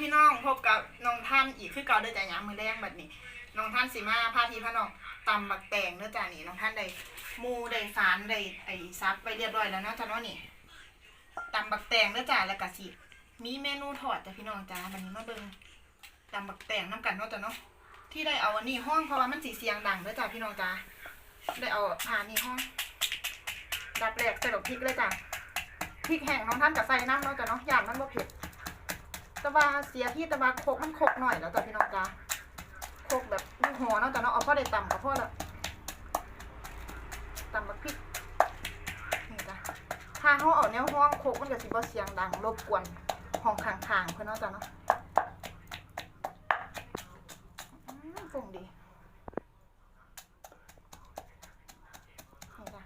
พี่น้องพบกับน้องท่านอีกคือเก่าเด้อจ้ะยามมือแรงแบบนี้น้องท่านสิมาพาทีพาน้องตำบักแตงเด้อจ้ะนี่น้องท่านได้มูได้สารได้ไอ้ซับไปเรียบร้อยแล้วนะจ้ะเนาะนี่ตำบักแตงเด้อจ้ะแล้วก็สิมีเมนูทอดจ้ะพี่น้องจ้าบัดนี้มาเบิ่งตำบักแตงน้ำกันเนาะจ้ะเนาะที่ได้เอาอันนี้ห้องเพราะว่ามันสีเสียงดังเด้อจ้ะพี่น้องจ้าได้เอาผ่านนี่ห้องดับแรกใส่ดอกพริกเลยจ้ะพริกแห้งน้องท่านกับใส่น้ำเนาะจ้ะเนาะอย่างมันบ่เผ็ด ตะวาเสียที่ตะวาโคกมันโคกหน่อยแล้วจ้ะพี่น้องจ้าโคกแบบลูหัวเนาะจ้ะเนาะเอาพ่อได้ต่ำกับพ่อละต่ำแบบพริกนี่จ้ะถ้าเขาเอาแนวห้องโคกมันก็สิบ่เสียงดังรบกวนห้องข้างๆเพื่อนเนาะจ้ะเนาะอืมปรุงดีนี่จ้ะ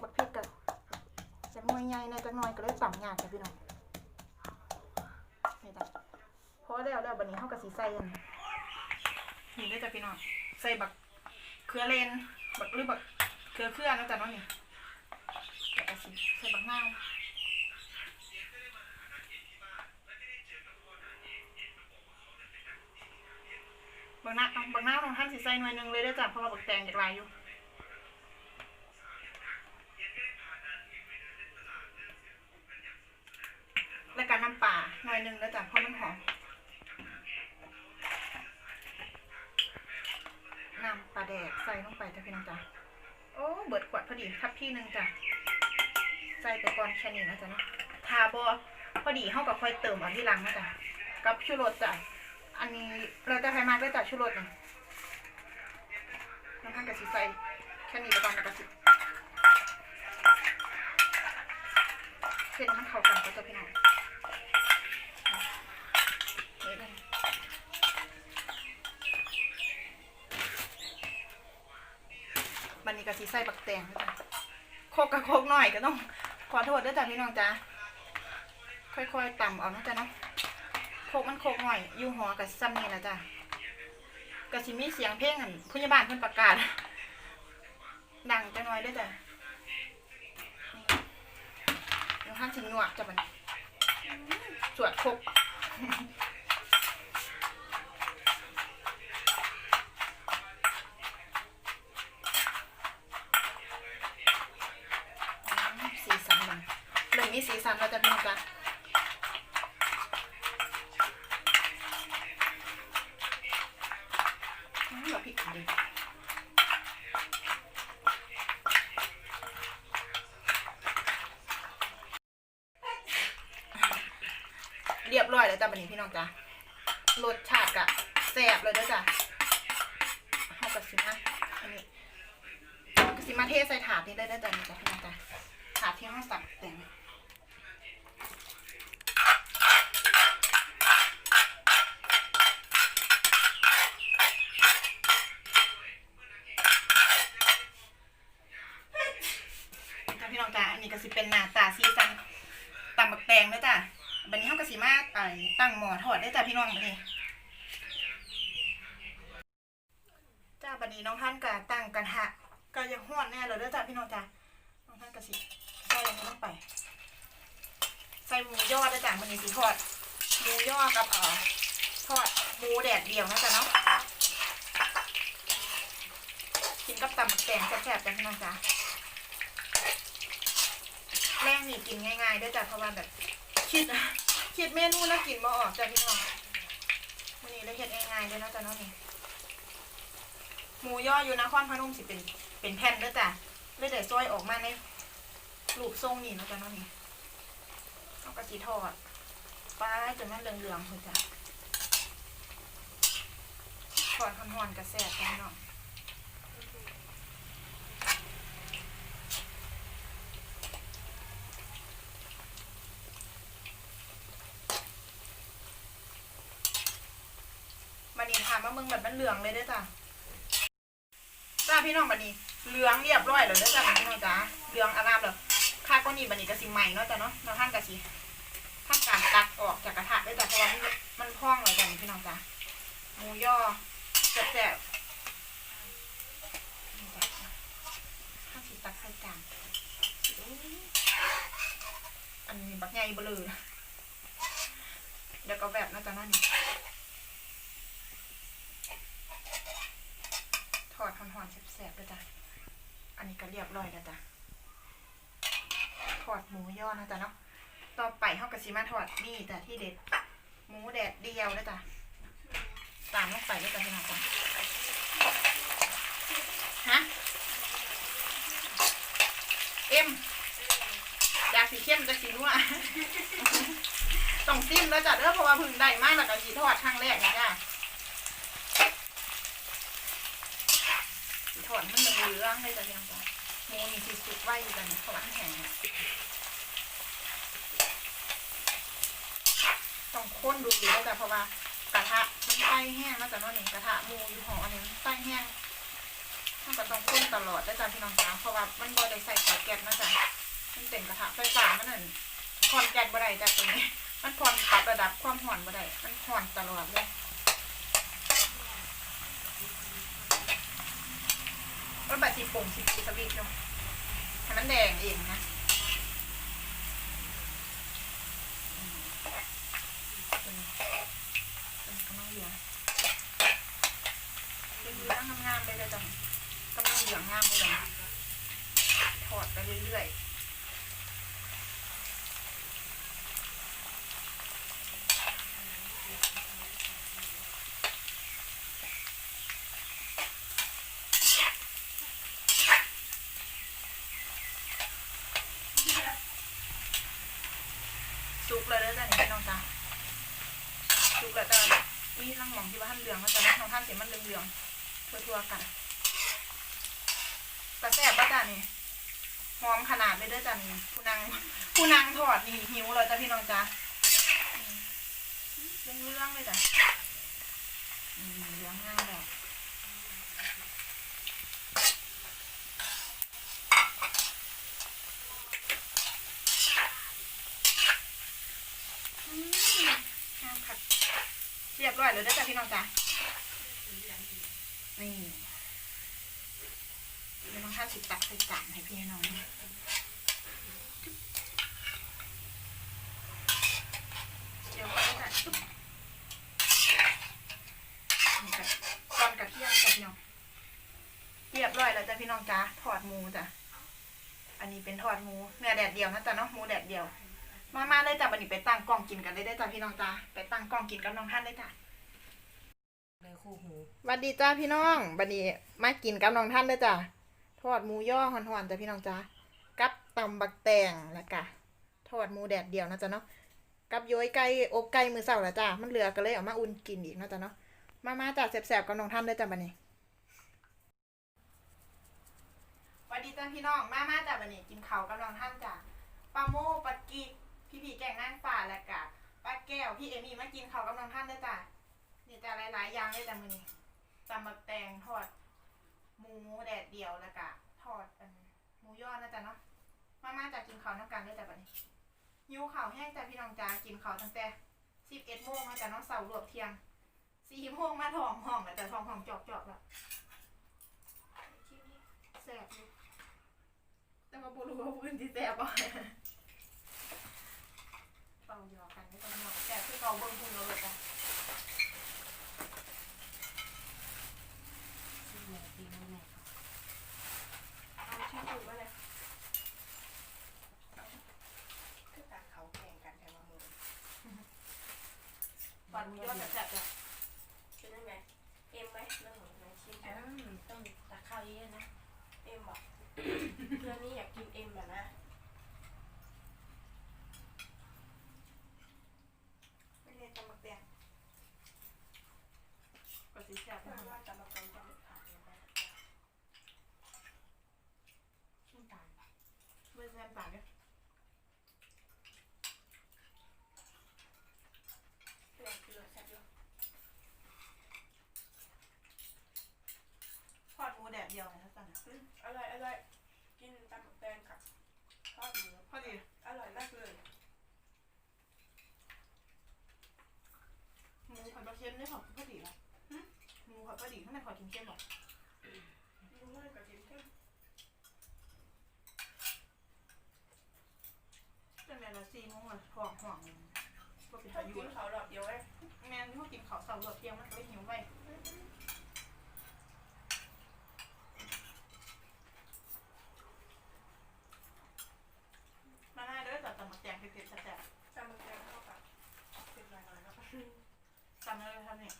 บักพริกกับจะมยใหญ่ในจักหน่อยก็เลยต่ำยากจ้ะพี่น้อง นี่จ้ะพอแล้วแล้วบัดนี้เฮาก็สิใส่อันนี่เด้อจ้ะพี่น้องใส่บักเขือเลนบักหรือบักเขือเครือเนาะจ้ะเนาะนี่แล้วก็สิใส่บักนาวบักนาวเอาบักนาวของท่านสิใส่หน่อยหนึงเลยเด้อจ้ะเพราะว่าบักแตงอยากหลายอยู่ น่อยหนึงเด้อจ้ะเพราะมันหอมนำปลาแดกใส่ลงไปจ้ะพี่น้องจ้ะโอ้เบิดขวดพอดีทับพี่หนึ่งจ้ะใส่ไปก่อนแค่นี้นะจ๊ะเนาะทาบอพอดีเฮากับค่อยเติมเอาที่หลังนะจ๊ะกับชูรสจ้ะอันนี้เราจะใครมากได้จ้ะชูรสนี่น้ำพันกะสิใส่แค่นี้ไปก่อนแล้วก็สิเส้นมันเข้ากันก็จะพี่น้อง เดี๋ยวกันบันนี้ ก็สีใส่บักแตงจ้ะโคกกับโคกหน่อยก็ต้องขอโทษด้วยจ้ะพี่น้องจ้าค่อยๆต่ำเอานะจ๊ะเนาะโคกมันโคกหน่อยอยู่หัวกับซ้ำนี่นะจ้ะก็สิมีเสียงเพลงอันผู้ใหญ่บ้านเพิ่นประกาศ ดังจังน่อยด้วยจ้ะเดี๋ยวห้ามสิหนวกจ้ะบันสวดโคกอืมสีสันมันเรื่องนี้สีสันเราจะเป็นกันอืมเราพริกกันดี เรียบร้อยแล้วจ้ะบันนี้พี่น้องจ้ะรสชาติกะแซ่บเลยเด้อจ้ะเอากระสิมาอันนี้กสิมาเทใส่ถาดนี้ได้ได้จ้ะนี่จ้ะพี่น้องจ้ะถาดที่ห้องสับแต่งจ้ะพี่น้องจ้ะอันนี้ก็สิเป็นหน้าตาซีซันตำบักแตงเด้อจ้ะ บันนี้ห้องกสิมาไอ้ตั้งหม้อทอดได้จ้ะพี่น้องบันนี้จ้าบันนี้น้องท่านก็ตั้งกระทะก็ยังห้อนแน่เลยเด้อจ้าพี่น้องจ้าน้องท่านก็สิใส่ลงไป ใส่หมูยอดด้จ้ามันนี้สีทอดหมูยอกับเอ่อทอดหมูแดดเดียวนะจ้ะเนาะกินกับตำบักงแซ่บๆจ้ะพี่น้องจ้าแรงนี่กินง่ายๆเด้วยจ้ะเพราะว่าแบบ คิดคิดเมนูแล้วกินบ่ออกจ้ะพี่น้องวันนี้เลยเฮ็ดง่ายๆเลยนะจ้ะเนาะนี่หมูย่ออยู่นครพนมสิเป็นเป็นแผ่นเด้อจ้ะเลยแต่ซอยออกมาในรูปทรงนี่นะจ้ะเนาะนี่เอากระจีทอดไปจนมันเหลืองๆเลยจ้ะทอดหอนๆกระแสบจ้ะน้อง นนี้ถามว่ามึงแบบมันเหลืองเลยเด้อจ้ะจ้าพี่น้องบัดนี้เหลืองเรียบร้อยแล้วเด้อจ้าพี่น้องจ้าเหลืองอารามแล้วค่าก้อนนี้บัดนี้ก็สิใหม่เนาะจ้ะเนาะเราท่านก็สิทำการตักออกจากกระทะได้อจ้ะเพราะว่ามันมันพองเลยจ้ะพี่น้องจ้าหมูย่อแซ่บๆนี่จ้ะข้าวสีตักใส่จานอันนี้บักใหญ่เบลอเดี๋ยวก็แบบนะจ๊ะนั่นนี่ อดหอนๆแซ่บๆด้วยจ้ะ อันนี้ก็เรียบร้อยแล้วจ้ะทอดหมูย่อนะจ๊ะเนาะ ต่อไปเฮากะสิมาทอดนี่จ้ะที่เด็ด หมูแดดเดียวด้วยจ้ะตามลงไปด้วยจ้ะพี่น้องจ้ะฮะ เอ็มอยากสีเข้มจะสีนัวต้องซิมแล้วจ้ะเด้อเพราะว่าพึ่งได้มากแล้วก็สีทอดครั้งแรกนี่จ้ะสีทอดมันเห ลืองๆเลยจ้ะพี่น้องจ้ะหมูนี่สีสุกไว้อยู่จ้ะเพราะว่ามันแห้งต้องค้นดูดีแล้วจ้ะเพราะว่ากระทะมันไฟแห้งแล้วจ้ะเนาะนี่กระทะหมูอยู่หออันนี้มันไฟแห้งมันก็ต้องค้นตลอดได้จ้ะพี่น้องจ้ะเพราะว่ามันบ่ได้ใส่เตาแก๊สนะจ้ะมันเป็นกระทะไฟฟ้ามันนั่นผ่อนแก๊สบ่ได้จ้ะตัวนี้ มันผ่อนปรับระดับความห่อนบ่ได้มันห่อนตลอดเลย รถบัสสีปุ่งสีสวิตช์เนาะให้มันแดงเองนะกำลังเดืองเหลืองงามๆไปเลยจ้ะกำลังเหลืองงามเลยจ้ะถอดไปเรื่อยๆ สุกเลยเด้อจ้ะนี่พี่น้องจ้าสุกแล้วจ้ะ มีทั้งหมองที่ว่าท่านเหลืองแล้วจ้ะน้องท่านเสียมันเหลืองๆทั่วๆกันแต่แซ่บป่ะจ้ะนี่หอมขนาดไม่ได้จ้ะนี่ผู้นางผู้นางถอดนี่หิวเลยจ้ะพี่น้องจ้าเรื่องเรื่องเลยจ้ะเรื่องงายแบบอืมงามค่ะ เรียบร้อยเลยเด้จ้ะพี่น้องจ้านี่เดี๋ยวน้องท่านสิตักใส่จานให้พี่น้องเดี๋ยวก็จะตุ๊บนี่จ้ะก้อนกระเทียมจ้ะพี่น้องเรียบร้อยแล้วจ้ะพี่น้องจ้าทอดหมูจ้ะอันนี้เป็นทอดหมูเนื้อแดดเดียวนะจ๊ะเนาะหมูแดดเดียว มามาเลยจ้ะบันนี้ไปตั้งกล้องกินกันเลยได้อจ้ะพี่น้องจ้าไปตั้งกล้องกินกับน้องท่านได้จ้ะเลยคู่หูสวัสดีจ้าพี่น้องบันนี้มากินกับน้องท่านเลยจ้ะทอดหมูย่อหอนๆจ้ะพี่น้องจ้ากับตำบักแตงแล้วก็ทอดหมูแดดเดียวนะจ๊ะเนาะกับโย้ยไก่อบไก่มือเสาร์แล้วจ้ะมันเหลือก็เลยเอามาอุ่นกินอีกนะจ๊ะเนาะมามาจ้ะแสบๆกับน้องท่านเลยจ้ะบันนี้สวัสดีจ้าพี่น้องมามาจ้ะบันนี้กินข้าวกับน้องท่านจ้ะปลาโมปลากี พี่ผีแกงนางฟ้าแล้วก็ป้าแก้วพี่เอมี่มากินเขาวกับน้องท่านเลยจ้ะนี่จะหลายๆอย่างเลยแต่มือนี้ตำบักแตงทอดหมูแดดเดียวแล้วก็ทอดอันหมูย่อนะจ๊ะเนาะมาม่าจะกินข้าวน้ำกันด้วยจ้ะบัดนี้หิวข้าวแห้งจ้ะพี่น้องจ้ากินข้าวตั้งแต่สิบเอ็ดโมงนะจ๊ะเนาะเสาร์รวบเที่ยงสี่โมงมาท้องห้องแล้วจ้ะท้องห้องจอกจอกๆแล้วแซ่บอยู่แต่ว่าบุรู้ว่าพื้นที่แซ่บบ่ เป่าหยอกกันไม่ต้องหอกแซ่บคือเก่าเบิ่งพุ่นเราเลยจ้ะซึ่งแม่ปีนั้นแม่เอาชื่อถูกว่าอะคือตัดเขาแข่งกันแต่ว่ามือปันมือยอดจัดจ้ะเป็นยังไงเอ็มไหมเรื่องของไหนชิมต้องตักข้าวเยอะๆนะ เอ็มบอกเพื่อนนี่อยากกินเอ็มแบบนะ ไม่เรียนตำบักแตงก็สีแซ่บ เพื่อ นนะว่าจะมาเป็นจะไม่ผ่นเลยนะช่วงตาลเมื่อแซ่บปากเนี่ยเพื่อนคือแซ่บเยอะทอดหมูแดดเดียวนะจ๊ะอืมอร่อยอร่อยกินตำบักแตงกับทอดหมูพอดีอร่อยมากเลยหมูผัดปลาเค็มนี่ของพอดีละ ก็ดีข้างในขอกินเค็มหรอดูง่ายกว่ากินเค็มเป็นแมนลาสี่โมงอะห่วงห่วงเลยบ่เป็นถ้าประโยกินเขาหลอดเดียวไอ้แม่นเขากินข้าวเสาร์รวดเดียวมันก็เลยหิวไปมาหน้าเด้อแต่ตำบักแตงเผ็ดๆแซ่บ ตำบักแตงเข้ากับเป็นหน่อยๆแล้วก็ ๆตำอะไรทำเนี่ย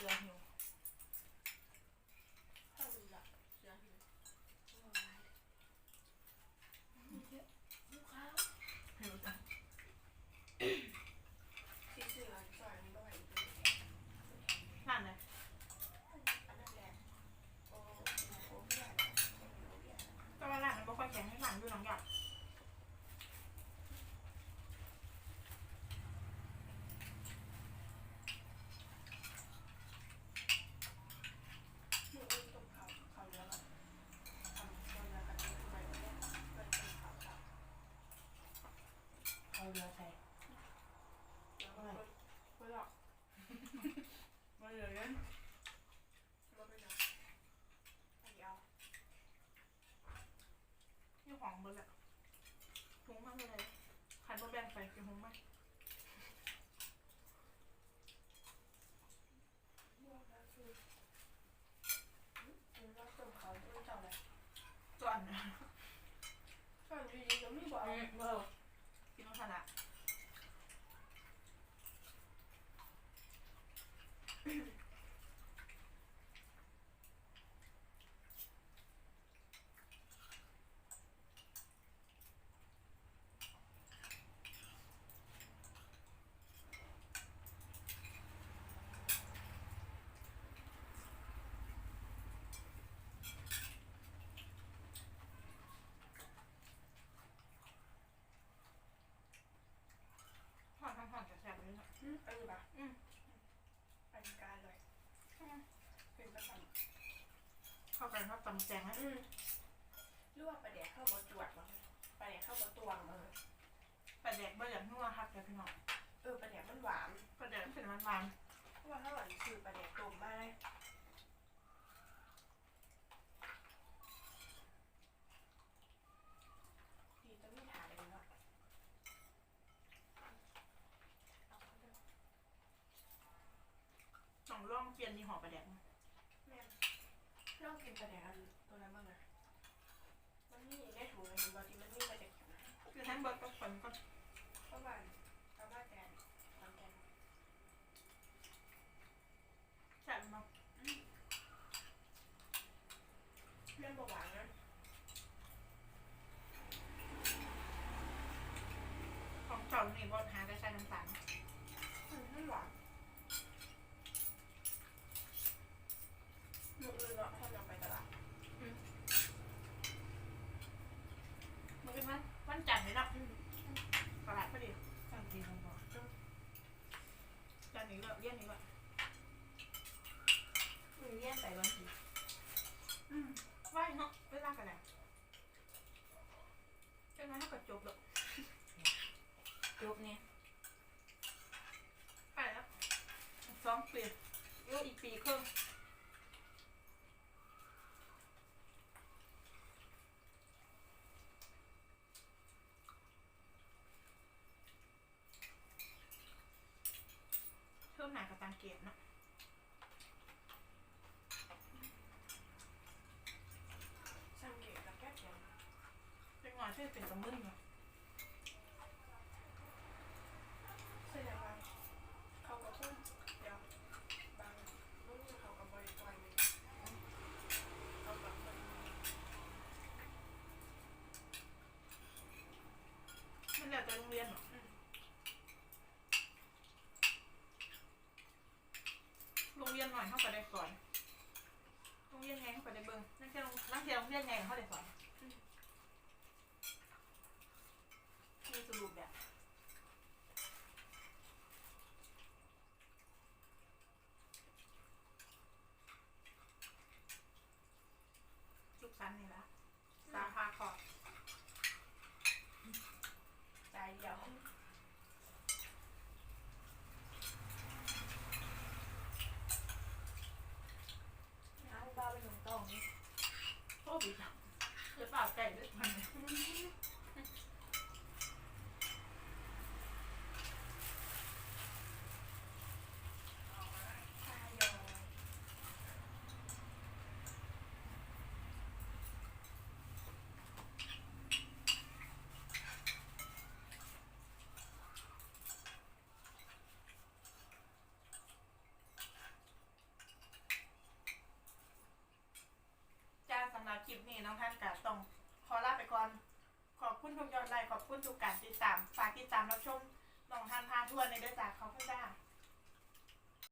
เจอเสือหิว เข้าดูละเสียหิว ลูกค้า หิวจัง ที่ซื้อร้านซอยนี้ก็ไปอีกเลย ร้านไหน อันนั้นแหละโอ้โหโอ้พี่ใหญ่แล้วโอ้โหพี่ใหญ่แล้ว ก็ว่าร้านมันบ่ค่อยแข็งให้ร้านอยู่หลังหยาด หนูเอ็นตกเขาเขาเยอะแบบทำคนละกันไปเนี่ยเป็นคนเขาเขา เอาเรือใส่ แล้วก็คนหลอก มาเหลือเงิน ก็ไปนะอันเดียว นี่ของ เบอร์ละถุงมากเลยขันบนแบนไปกินหุงมาก บวกแล้วคืออืมแล้วตกเขาด้วยเจ้าเลย ส่วน ส่วนดีๆก็ไม่บอก อืมเออ กินน้ำสลัดห่อนห่อนจะแซ่บ เลยนะอืมอันนี้ปะอืมอันนี้การเลยเป็นประจเข้าไปชอบตำแจงนะำอืมหรือว่าประเดี๋ยวเข้าบดจวดมาประเดี๋ยวเข้าบดตวงมาปลาแดกเบอร์อย่างนัวครับเดี๋ยวพี่น้องเออประเดี๋ยวมันหวาน ปลาแดกมันเป็นหวานเพราะว่าถ้าหวานคือประเดี๋ยวต้มมาเลยดีจะไม่ถ่ายเลยเนาะเอาเข้าเถอะ ๆต้ องลองเปลี่ยนยี่ห้อปลาแดกนะแม่ลองกินประเดี๋ยวอันตัวนั้นบ้างนะมันมีได้ถุงเลยเห็นบางทีมันมีประเดี๋ยวแข็งนะคือท่านเบิร์ดก็ผลก็เพราะว่าชาวบ้านแกนบางแกนแซ่บเนาะเรื่องเบาหวานนะ ของเจ้านี่บอหาได้ใส่น้ำตาล อืมไม่หวานหนูอื่นเนาะถ้าเราไปตลาด มันเป็นวันวันจันทร์เลยเนาะตลาดพอดี ต้องกินของบอก จันทร์นี้ก็เย็นนี้ก็อืมเลี้ยนไปวันที่อืมไหว่ายเนาะเวลากันแหละจังนั้นถ้าเกิดจบแล้วจบเนี่ยไปแล้วสองปีเยอะอีกปีครึ่ง หนากับตังเกตเนาะสังเกตกับแก้เขียนเป็นหน่อยช่เป็นกระมึนเนาะแสดงว่าเขาก็พูดเดี๋ยวบางรุ่นเขาก็บริกรเลยเขาแบบมันแล้วแต่โรงเรียนเนาะโรง เรียนหน่อยเขาไปได้สอนโรงเรียนไงเขาไปได้เบิ่งนั่นแค่โรงนั่นแค่โรงเรียนไงเขาได้สอนมีสรุปแบบ ลูกสันนี่ละสาขาขอบ ใจเดียว คลิปนี้น้องท่านก็ต้องขอลาไปก่อน ขอบคุณทุกยอดไลค์ขอบคุณทุกการติดตาม ฝากติดตามรับชมน้องท่านพาทั่วในเดือจ้าขอบคุณจ้